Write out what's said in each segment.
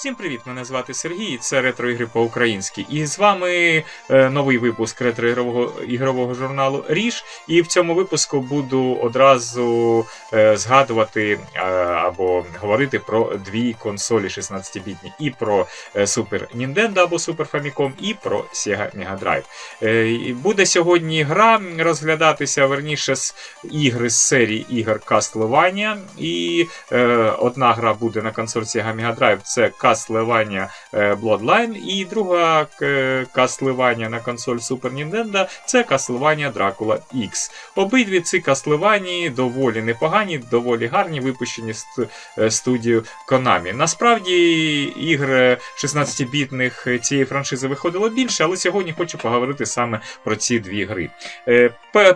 Всім привіт! Мене звати Сергій, це ретро ігри по-українськи. І з вами е, новий випуск ретро-ігрового ігрового журналу Ріж. І в цьому випуску буду одразу е, згадувати е, або говорити про дві консолі 16-бітні: і про е, Super Nintendo або Super Famicom, і про Sega Mega Drive. Е, буде сьогодні гра розглядатися верніше з ігри з серії ігор Castlevania. І е, одна гра буде на консоль Sega Mega Drive, це е, Bloodline, і друга е, Castlevania на консоль Super Nintendo це Castlevania Dracula X. Обидві ці Castlevania доволі непогані, доволі гарні, випущені ст- е, студією Konami. Насправді ігр 16-бітних цієї франшизи виходило більше, але сьогодні хочу поговорити саме про ці дві гри.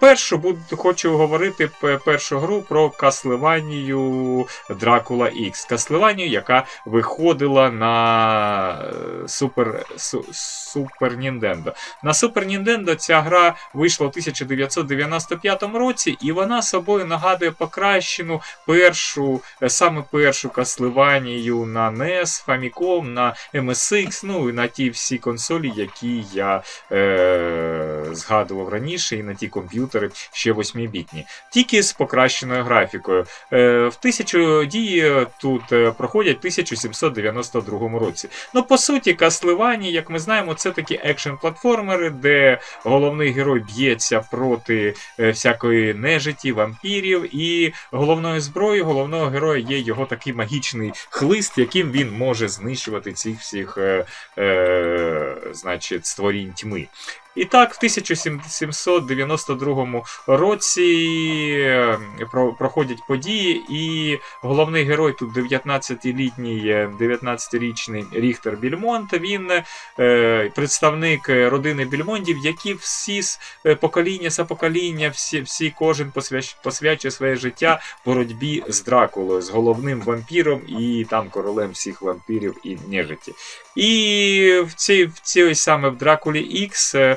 Першу буду хочу говорити першу гру про Castlevania Dracula X. Castlevania, яка виходила вышло на е, Супер Супер Ніндендо. На Супер Ніндендо ця гра вийшла у 1995 році, і вона собою нагадує покращену першу, е, саме першу Касливанію на NES, Famicom, на MSX, ну і на ті всі консолі, які я е, згадував раніше, і на ті комп'ютери ще 8-бітні. Тільки з покращеною графікою. Е, В тисячу дії тут е, проходять 1790 92-му році. Ну, по суті, касливані, як ми знаємо, це такі екшен-платформери, де головний герой б'ється проти е, всякої нежиті, вампірів, і головною зброєю головного героя є його такий магічний хлист, яким він може знищувати цих всіх е, е, значить, створінь тьми. І так, в 1792 році е, проходять події, і головний герой тут 19-літній, е, 19-річний Ріхтер Більмонт. Він е, представник е, родини Більмондів, які всі с- е, покоління за покоління, всі, всі кожен посвячує своє життя боротьбі з Дракулою, з головним вампіром і там королем всіх вампірів і нежиті. І в цій, в цій саме в Дракулі X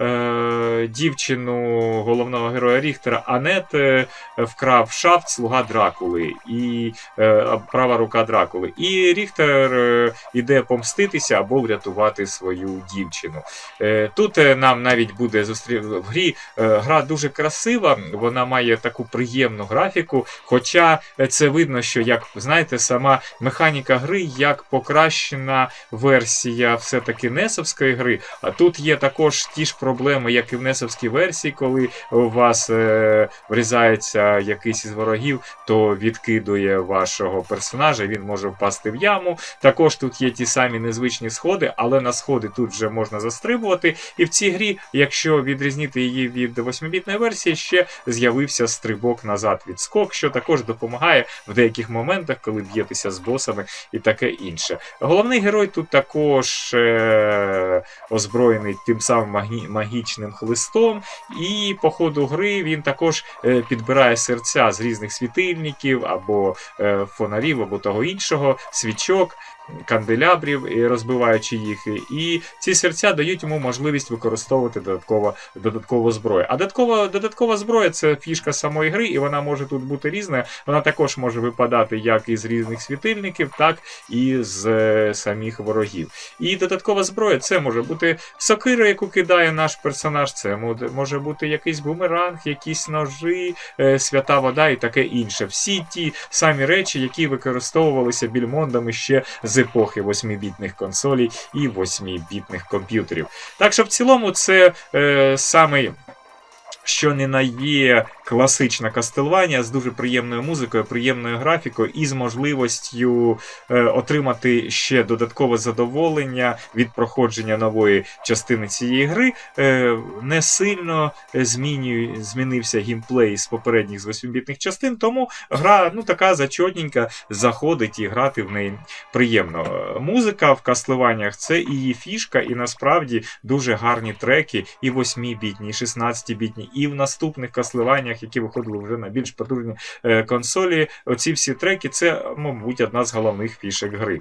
е, дівчину головного героя Ріхтера Анет е, вкрав шафт слуга Дракули і е, права рука Дракули. І Ріхтер е, іде помститися або врятувати свою дівчину. Тут нам навіть буде зустрі... в грі гра дуже красива, вона має таку приємну графіку. Хоча це видно, що як знаєте, сама механіка гри як покращена версія все-таки Несовської гри. А тут є також ті ж проблеми, як і в Несовській версії, коли у вас е, врізається якийсь із ворогів, то відкидує вашого персонажа, він може впасти в яму. Також тут є ті самі незвичні сходи, але на сходи тут вже можна застрибувати. І в цій грі, якщо відрізнити її від 8-бітної версії, ще з'явився стрибок назад відскок, що також допомагає в деяких моментах, коли б'єтеся з босами і таке інше. Головний герой тут також е- озброєний тим самим магі- магічним хлистом, і по ходу гри він також е, підбирає серця з різних світильників або е, фонарів, або того іншого, свічок. Канделябрів, розбиваючи їх, і ці серця дають йому можливість використовувати додатково, додаткову зброю. А додаткова, додаткова зброя це фішка самої гри, і вона може тут бути різна. Вона також може випадати як із різних світильників, так і з е, самих ворогів. І додаткова зброя це може бути сокира, яку кидає наш персонаж, це може- бути якийсь бумеранг, якісь ножі, е, свята вода і таке інше. Всі ті самі речі, які використовувалися більмондами ще з епохи 8-бітних консолей і 8-бітних комп'ютерів. Так що в цілому це е, самий. Що не на є класична Castlevania з дуже приємною музикою, приємною графікою і з можливістю е, отримати ще додаткове задоволення від проходження нової частини цієї гри. Е, не сильно змінює, змінився геймплей з попередніх з 8-бітних частин, тому гра ну така зачотненька, заходить і грати в неї приємно. Музика в Castlevania це її фішка, і насправді дуже гарні треки, і 8-бітні, і 16-бітні, і в наступних Castlevania, які виходили вже на більш потужні е, консолі. Оці всі треки це, мабуть, одна з головних фішек гри.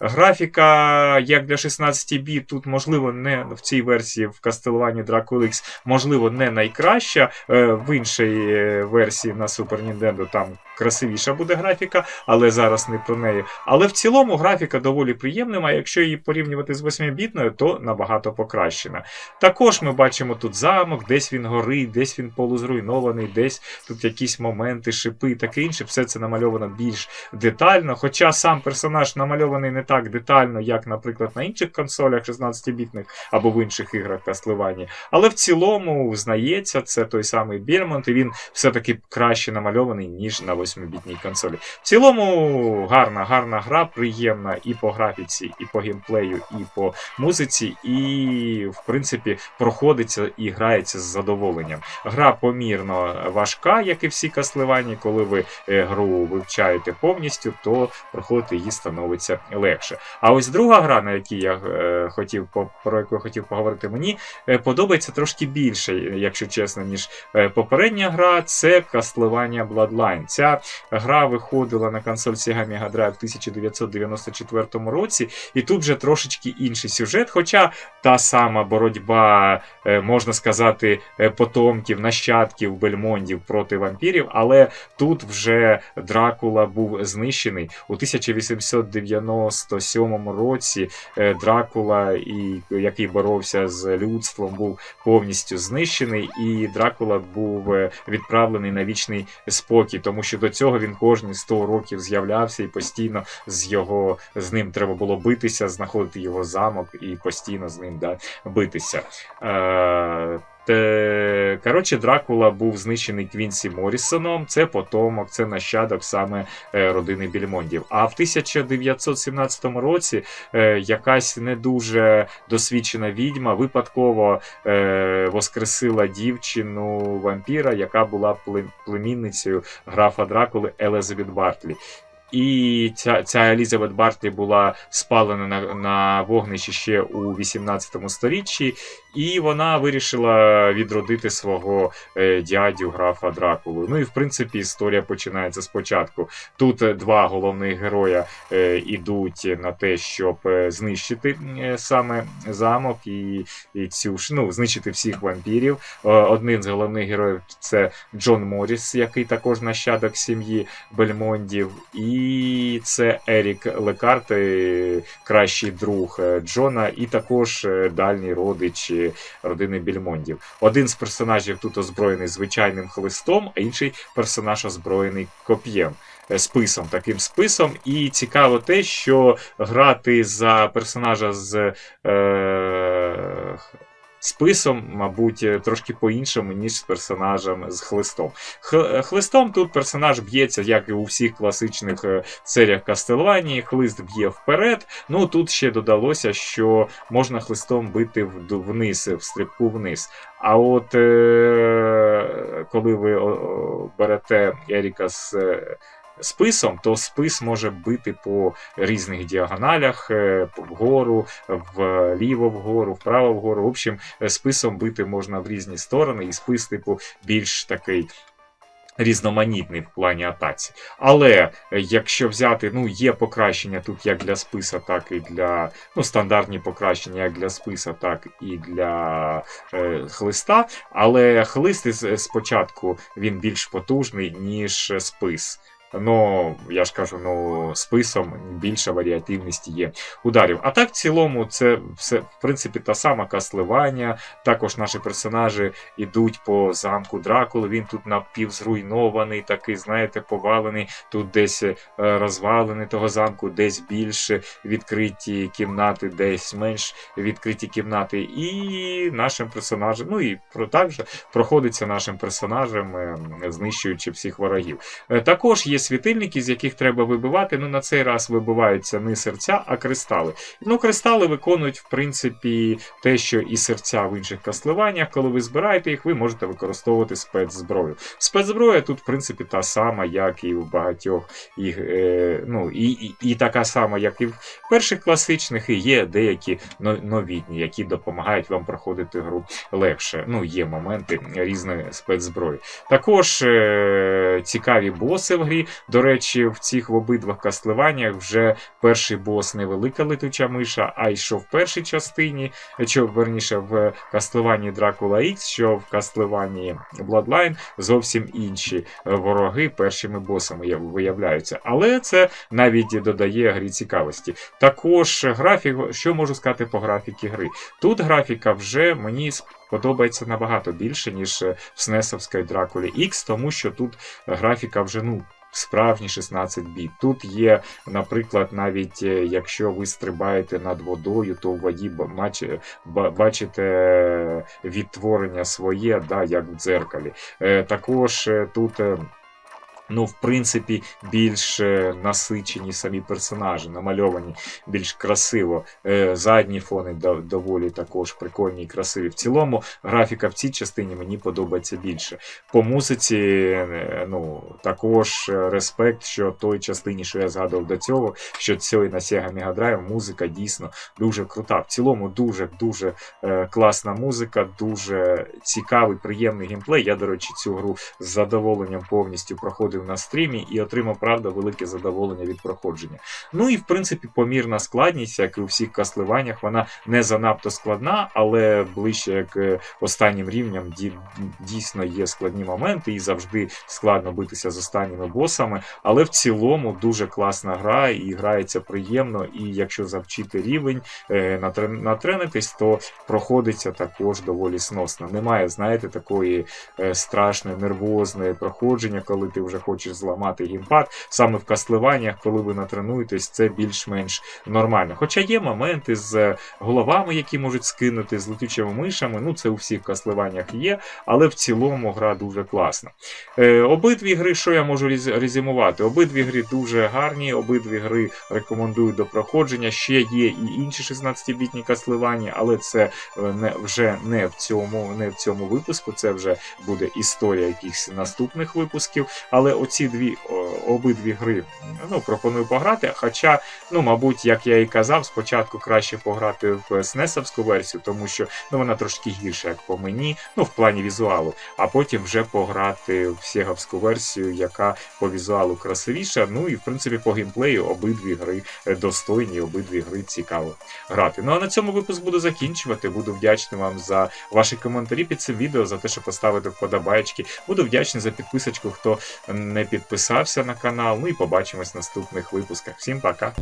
Графіка, як для 16 біт, тут можливо не в цій версії в Castlevania Dracula X, можливо, не найкраща. Е, В іншій е, версії на Super Nintendo там красивіша буде графіка, але зараз не про неї. Але в цілому графіка доволі приємна, а якщо її порівнювати з 8-бітною, то набагато покращена. Також ми бачимо тут замок, десь він горить, десь він полузруйнований, десь тут якісь моменти, шипи і таке інше. Все це намальовано більш детально. Хоча сам персонаж намальований не так детально, як, наприклад, на інших консолях 16-бітних або в інших іграх Castlevania. Але в цілому знається, це той самий Бельмонт, і він все-таки краще намальований, ніж на 8-бітній консолі. В цілому гарна, гарна гра, приємна і по графіці, і по геймплею, і по музиці, і, в принципі, проходиться і грається з задоволенням. Гра помірно важка, як і всі Castlevania, коли ви е, гру вивчаєте повністю, то проходити її становиться легше. А ось друга гра, на якій я е, хотів про яку я хотів поговорити, мені е, подобається трошки більше, якщо чесно, ніж е, попередня гра. Це Castlevania Bloodline. Ця гра виходила на консоль Sega Mega Drive в 1994 році, і тут вже трошечки інший сюжет. Хоча та сама боротьба, е, можна сказати, е, потомків, нащадків Бельмондів проти вампірів, але тут вже Дракула був знищений у 1897 році. е, Дракула, і, який боровся з людством, був повністю знищений, і Дракула був е, відправлений на вічний спокій, тому що до цього він кожні 100 років з'являвся і постійно з його з ним треба було битися, знаходити його замок і постійно з ним да, битися. Е, Коротше, Дракула був знищений Квінсі Моррісоном. Це потомок, це нащадок саме е, родини Більмондів. А в 1917 році е, якась не дуже досвідчена відьма випадково е, воскресила дівчину вампіра, яка була пле- племінницею графа Дракули Елизабет Бартлі. І ця, ця Елізабет Бартлі була спалена на, на вогнищі ще у 18 сторіччі, і вона вирішила відродити свого е, дядю графа Дракулу. Ну і в принципі історія починається спочатку. Тут два головних героя е, ідуть на те, щоб е, знищити е, саме замок і, і цю ну, знищити всіх вампірів. Е, Одним з головних героїв це Джон Морріс, який також нащадок сім'ї Бельмондів, і це Ерік Лекарт, е, кращий друг е, Джона, і також е, дальній родич родини Більмондів. Один з персонажів тут озброєний звичайним хлистом, а інший персонаж озброєний коп'єм. Списом, таким списом, і цікаво те, що грати за персонажа з е, списом, мабуть, е, трошки по-іншому, ніж з персонажем з хлистом. Х- Хлистом тут персонаж б'ється, як і у всіх класичних е, серіях Кастелванії. Хлист б'є вперед. Ну тут ще додалося, що можна хлистом бити вниз, в стрибку вниз. А от е- коли ви берете Еріка з. е, Списом, то спис може бити по різних діагоналях, е, вгору, вліво вгору, вправо вгору. В общем, е, списом бити можна в різні сторони, і спис, типу, більш такий. Різноманітний в плані атаці. Але е, якщо взяти, ну, є покращення тут як для списа, так і для ну, стандартні покращення як для списа, так і для е, хлиста. Але хлист спочатку він більш потужний, ніж спис. Ну, я ж кажу, ну, списом більша варіативність є ударів. А так, в цілому, це все, в принципі, та сама касливання. Також наші персонажі йдуть по замку Дракули. Він тут напівзруйнований, такий, знаєте, повалений. Тут десь е, розвалений того замку, десь більше відкриті кімнати, десь менш відкриті кімнати. І нашим персонажем, ну і про так же проходиться нашим персонажем, е, знищуючи всіх ворогів. Е, Також є світильники, з яких треба вибивати. Ну, на цей раз вибиваються не серця, а кристали. Ну, кристали виконують, в принципі, те, що і серця в інших кастливаннях. Коли ви збираєте їх, ви можете використовувати спецзброю. Спецзброя тут, в принципі, та сама, як і в багатьох їх, е, ну, і, і, і така сама, як і в перших класичних, і є деякі новітні, які допомагають вам проходити гру легше. Ну, є моменти різної спецзброї. Також е, цікаві боси в грі. До речі, в цих в обидвах кастлеваннях вже перший бос не велика летуча миша, а й що в першій частині, що верніше в кастлеванні Dracula X, що в кастлеванні Bloodline зовсім інші вороги першими босами виявляються. Але це навіть додає грі цікавості. Також графік, що можу сказати по графіки гри? Тут графіка вже мені подобається набагато більше, ніж е, в снесовській Дракулі X, тому що тут графіка вже ну. Справжні 16 біт. Тут є, наприклад, навіть е, якщо ви стрибаєте над водою, то в воді ба- бачите е, відтворення своє, да, як в дзеркалі. Е, Також тут. Ну, в принципі, більш насичені самі персонажі, намальовані більш красиво. Е, Задні фони доволі також прикольні і красиві. В цілому, графіка в цій частині мені подобається більше. По музиці, е, ну, також респект, що той частині, що я згадував до цього, що цієї на Sega Mega Drive музика дійсно дуже крута. В цілому дуже-дуже е, класна музика, дуже цікавий, приємний геймплей. Я, до речі, цю гру з задоволенням повністю проходив на стрімі і отримав, правда, велике задоволення від проходження. Ну і в принципі помірна складність, як і у всіх касливаннях, вона не занадто складна, але ближче к останнім рівням ді- дійсно є складні моменти, і завжди складно битися з останніми босами. Але в цілому дуже класна гра, і грається приємно. І якщо завчити рівень, е, натренитись, то проходиться також доволі сносно. Немає, знаєте, такої е, страшної, нервозної проходження, коли ти вже хочеш зламати геймпад. Саме в кастливаннях, коли ви натренуєтесь, це більш-менш нормально. Хоча є моменти з е, головами, які можуть скинути, з летючими мишами. Ну, це у всіх кастливаннях є, але в цілому гра дуже класна. Е, обидві гри, що я можу рез- резюмувати? Обидві гри дуже гарні, обидві гри рекомендую до проходження. Ще є і інші 16-бітні кастливання, але це е, не, вже не в, цьому, не в цьому випуску, це вже буде історія якихось наступних випусків. Але оці дві обидві гри ну, пропоную пограти. Хоча, ну, мабуть, як я і казав, спочатку краще пограти в снесовську версію, тому що ну, вона трошки гірша, як по мені, ну, в плані візуалу, а потім вже пограти в сеговську версію, яка по візуалу красивіша. Ну і в принципі по геймплею обидві гри е, достойні, обидві гри цікаво грати. Ну а на цьому випуск буду закінчувати. Буду вдячний вам за ваші коментарі під цим відео, за те, що поставити вподобайки. Буду вдячний за підписочку, хто не підписався на канал. Ну і побачимось в наступних випусках. Всім пока!